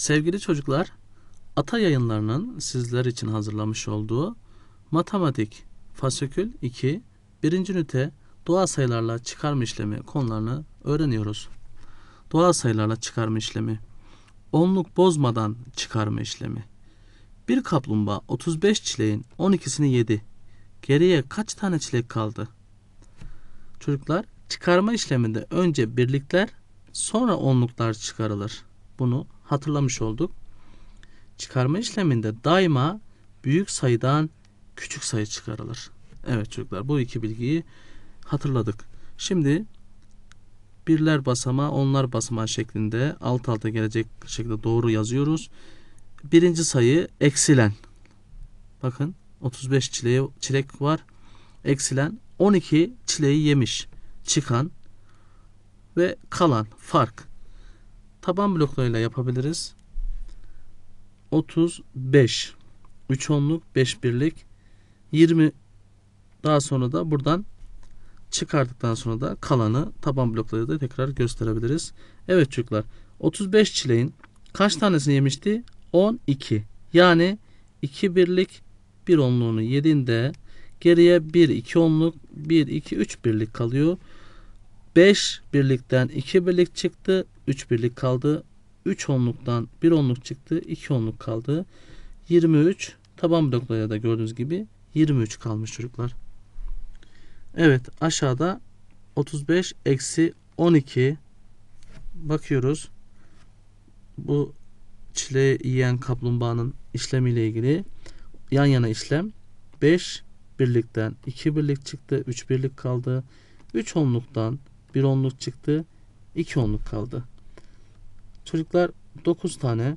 Sevgili çocuklar, Ata Yayınları'nın sizler için hazırlamış olduğu Matematik Fasökül 2 1. ünite doğal sayılarla çıkarma işlemi konularını öğreniyoruz. Doğal sayılarla çıkarma işlemi, onluk bozmadan çıkarma işlemi. Bir kaplumbağa 35 çileğin 12'sini yedi. Geriye kaç tane çilek kaldı? Çocuklar, çıkarma işleminde önce birlikler, sonra onluklar çıkarılır. Bunu hatırlamış olduk. Çıkarma işleminde daima büyük sayıdan küçük sayı çıkarılır. Evet çocuklar bu iki bilgiyi hatırladık. Şimdi birler basamağı onlar basamağı şeklinde alt alta gelecek şekilde doğru yazıyoruz. Birinci sayı eksilen. Bakın 35 çileği, çilek var. Eksilen 12 çileği yemiş. Çıkan ve kalan fark. Taban bloklarıyla yapabiliriz. 35 3 onluk 5 birlik 20 daha sonra da buradan çıkardıktan sonra da kalanı taban bloklarıyla da tekrar gösterebiliriz. Evet çocuklar 35 çileğin kaç tanesini yemişti? 12. Yani 2 birlik 1 onluğunu yediğinde geriye 1 2 onluk 1 2 3 birlik kalıyor. 5 birlikten 2 birlik çıktı. 3 birlik kaldı. 3 onluktan 1 onluk çıktı. 2 onluk kaldı. 23 taban bloklarıyla da gördüğünüz gibi 23 kalmış çocuklar. Evet aşağıda 35 eksi 12 bakıyoruz. Bu çile yiyen kaplumbağanın işlemiyle ilgili yan yana işlem 5 birlikten 2 birlik çıktı. 3 birlik kaldı. 3 onluktan 1 onluk çıktı. 2 onluk kaldı. Çocuklar 9 tane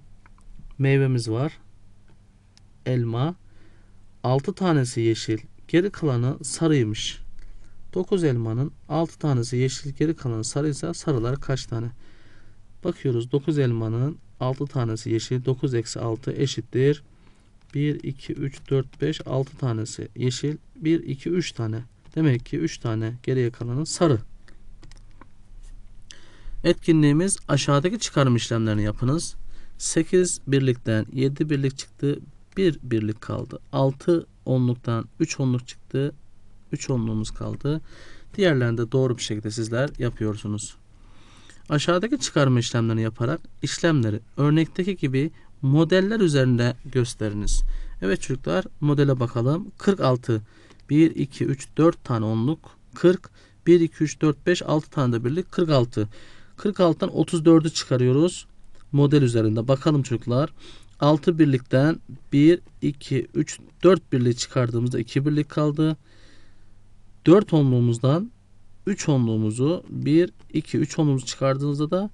meyvemiz var. Elma. 6 tanesi yeşil. Geri kalanı sarıymış. 9 elmanın 6 tanesi yeşil geri kalanı sarıysa sarılar kaç tane? Bakıyoruz 9 elmanın 6 tanesi yeşil 9 eksi 6 eşittir. 1, 2, 3, 4, 5, 6 tanesi yeşil. 1, 2, 3 tane. Demek ki 3 tane geriye kalanı sarı. Etkinliğimiz aşağıdaki çıkarım işlemlerini yapınız. 8 birlikten 7 birlik çıktı. 1 birlik kaldı. 6 onluktan 3 onluk çıktı. 3 onluğumuz kaldı. Diğerlerini de doğru bir şekilde sizler yapıyorsunuz. Aşağıdaki çıkarma işlemlerini yaparak işlemleri örnekteki gibi modeller üzerinde gösteriniz. Evet çocuklar modele bakalım. 46 1 2 3 4 tane onluk 40 1 2 3 4 5 6 tane de birlik 46. 46'dan 34'ü çıkarıyoruz. Model üzerinde bakalım çocuklar. 6 birlikten 1 2 3 4 birlik çıkardığımızda 2 birlik kaldı. 4 onluğumuzdan 3 onluğumuzu 1 2 3 onluğumuzu çıkardığımızda da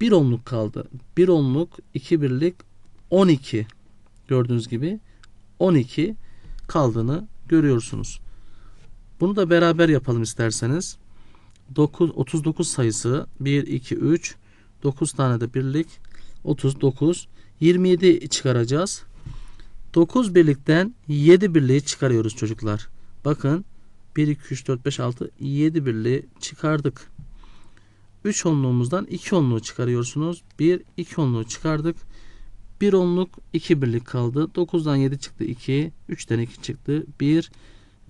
1 onluk kaldı. 1 onluk 2 birlik 12 gördüğünüz gibi 12 kaldığını görüyorsunuz. Bunu da beraber yapalım isterseniz. 9 39 sayısı 1 2 3 9 tane de birlik 39 27 çıkaracağız. 9 birlikten 7 birliği çıkarıyoruz çocuklar. Bakın 1 2 3 4 5 6 7 birliği çıkardık. 3 onluğumuzdan 2 onluğu çıkarıyorsunuz. 1 2 onluğu çıkardık. 1 onluk 2 birlik kaldı. 9'dan 7 çıktı 2. 3'ten 2 çıktı 1.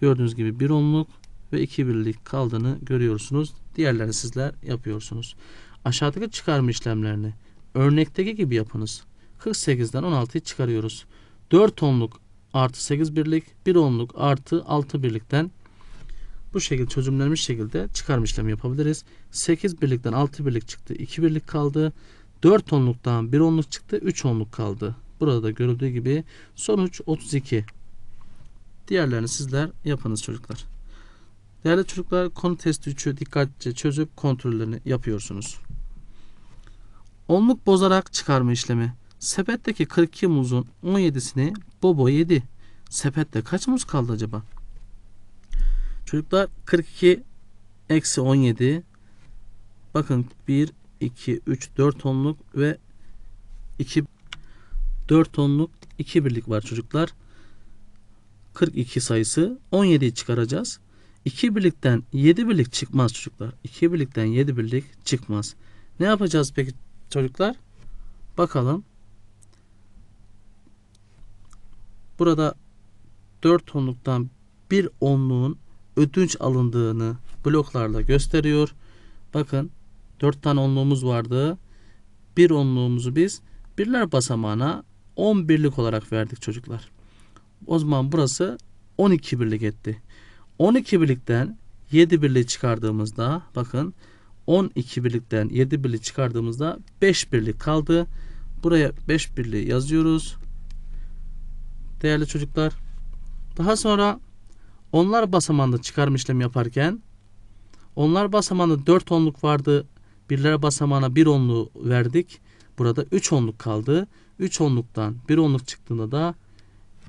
Gördüğünüz gibi 1 onluk ve 2 birlik kaldığını görüyorsunuz. Diğerlerini sizler yapıyorsunuz. Aşağıdaki çıkarma işlemlerini örnekteki gibi yapınız. 48'den 16'yı çıkarıyoruz. 4 onluk artı 8 birlik, 1 onluk artı 6 birlikten bu şekilde çözümlenmiş şekilde çıkarma işlemi yapabiliriz. 8 birlikten 6 birlik çıktı. 2 birlik kaldı. 4 onluktan 1 onluk çıktı. 3 onluk kaldı. Burada da görüldüğü gibi sonuç 32. Diğerlerini sizler yapınız çocuklar. Değerli çocuklar konu testi 3'ü dikkatlice çözüp kontrollerini yapıyorsunuz. Onluk bozarak çıkarma işlemi. Sepetteki 42 muzun 17'sini Bobo yedi. Sepette kaç muz kaldı acaba? Çocuklar 42 eksi 17 bakın 1 2 3 4 onluk ve 2 4 onluk 2 birlik var çocuklar. 42 sayısı 17'yi çıkaracağız. 2 birlikten 7 birlik çıkmaz çocuklar. 2 birlikten 7 birlik çıkmaz. Ne yapacağız peki çocuklar? Bakalım. Burada 4 onluktan 1 onluğun ödünç alındığını bloklarla gösteriyor. Bakın 4 tane onluğumuz vardı. 1 onluğumuzu biz birler basamağına 10 birlik olarak verdik çocuklar. O zaman burası 12 birlik etti. 12 birlikten 7 birliği çıkardığımızda bakın 12 birlikten 7 birliği çıkardığımızda 5 birlik kaldı. Buraya 5 birliği yazıyoruz. Değerli çocuklar. Daha sonra onlar basamağında çıkarma işlemi yaparken onlar basamağında 4 onluk vardı. Birler basamağına 1 onluğu verdik. Burada 3 onluk kaldı. 3 onluktan 1 onluk çıktığında da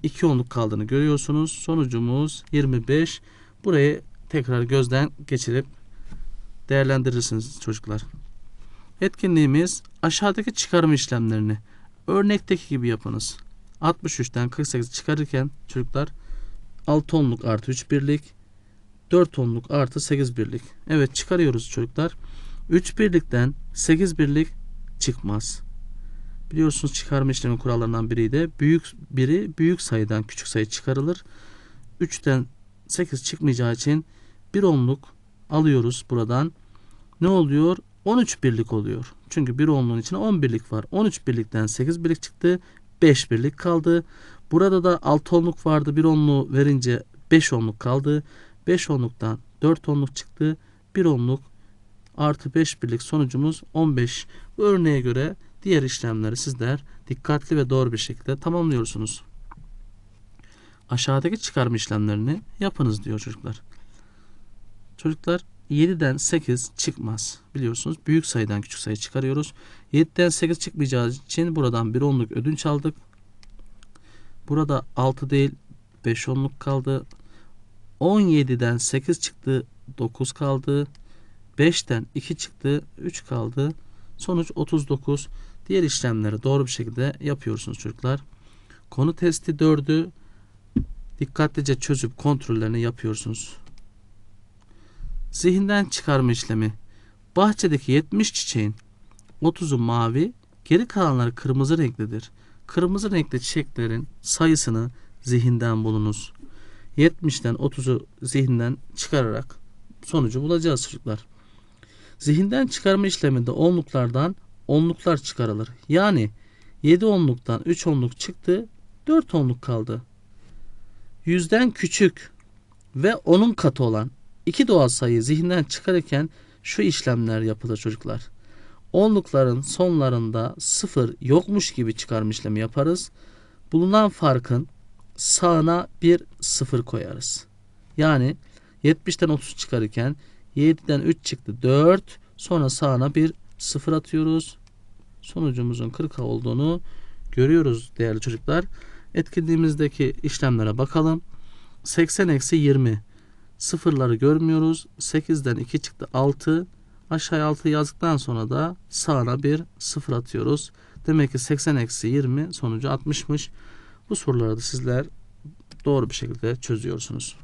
2 onluk kaldığını görüyorsunuz. Sonucumuz 25. Burayı tekrar gözden geçirip değerlendirirsiniz çocuklar. Etkinliğimiz aşağıdaki çıkarım işlemlerini örnekteki gibi yapınız. 63'ten 48 çıkarırken çocuklar 6 onluk artı 3 birlik 4 onluk artı 8 birlik. Evet çıkarıyoruz çocuklar. 3 birlikten 8 birlik çıkmaz. Biliyorsunuz çıkarma işlemi kurallarından biri de büyük biri büyük sayıdan küçük sayı çıkarılır. 3'ten 8 çıkmayacağı için bir onluk alıyoruz buradan. Ne oluyor? 13 birlik oluyor. Çünkü bir onluğun içine 10 birlik var. 13 birlikten 8 birlik çıktı. 5 birlik kaldı. Burada da 6 onluk vardı. Bir onluğu verince 5 onluk kaldı. 5 onluktan 4 onluk çıktı. 1 onluk artı 5 birlik sonucumuz 15. Bu örneğe göre diğer işlemleri sizler dikkatli ve doğru bir şekilde tamamlıyorsunuz. Aşağıdaki çıkarma işlemlerini yapınız diyor çocuklar. Çocuklar 7'den 8 çıkmaz. Biliyorsunuz büyük sayıdan küçük sayı çıkarıyoruz. 7'den 8 çıkmayacağı için buradan bir onluk ödünç aldık. Burada 6 değil 5 onluk kaldı. 17'den 8 çıktı 9 kaldı. 5'ten 2 çıktı 3 kaldı. Sonuç 39. Diğer işlemleri doğru bir şekilde yapıyorsunuz çocuklar. Konu testi 4'ü dikkatlice çözüp kontrollerini yapıyorsunuz. Zihinden çıkarma işlemi. Bahçedeki 70 çiçeğin 30'u mavi, geri kalanları kırmızı renklidir. Kırmızı renkli çiçeklerin sayısını zihinden bulunuz. 70'ten 30'u zihinden çıkararak sonucu bulacağız çocuklar. Zihinden çıkarma işleminde onluklardan onluklar çıkarılır. Yani 7 onluktan 3 onluk çıktı, 4 onluk kaldı. Yüzden küçük ve onun katı olan iki doğal sayıyı zihinden çıkarırken şu işlemler yapılır çocuklar. Onlukların sonlarında sıfır yokmuş gibi çıkarma işlemi yaparız. Bulunan farkın sağına bir sıfır koyarız. Yani 70'ten 30 çıkarırken 7'den 3 çıktı 4 sonra sağına bir sıfır atıyoruz. Sonucumuzun 40 olduğunu görüyoruz değerli çocuklar. Etkinliğimizdeki işlemlere bakalım. 80 eksi 20 sıfırları görmüyoruz. 8'den 2 çıktı 6. Aşağıya 6 yazdıktan sonra da sağına bir sıfır atıyoruz. Demek ki 80 eksi 20 sonucu 60'mış. Bu soruları da sizler doğru bir şekilde çözüyorsunuz.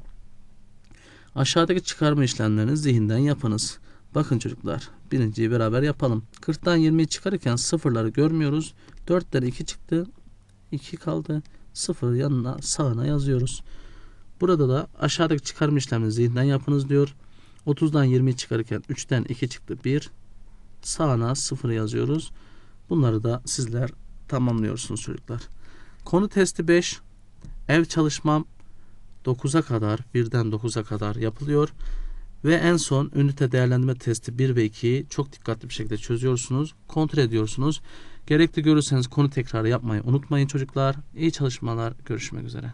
Aşağıdaki çıkarma işlemlerini zihinden yapınız. Bakın çocuklar birinciyi beraber yapalım. 40'tan 20'yi çıkarırken sıfırları görmüyoruz. 4'ten 2 çıktı. 2 kaldı. 0 yanına sağına yazıyoruz. Burada da aşağıdaki çıkarma işlemini zihinden yapınız diyor. 30'dan 20'yi çıkarırken 3'ten 2 çıktı 1. Sağına 0 yazıyoruz. Bunları da sizler tamamlıyorsunuz çocuklar. Konu testi 5. Ev çalışmam 9'a kadar 1'den 9'a kadar yapılıyor. Ve en son ünite değerlendirme testi 1 ve 2'yi çok dikkatli bir şekilde çözüyorsunuz. Kontrol ediyorsunuz. Gerekli görürseniz konu tekrarı yapmayı unutmayın çocuklar. İyi çalışmalar. Görüşmek üzere.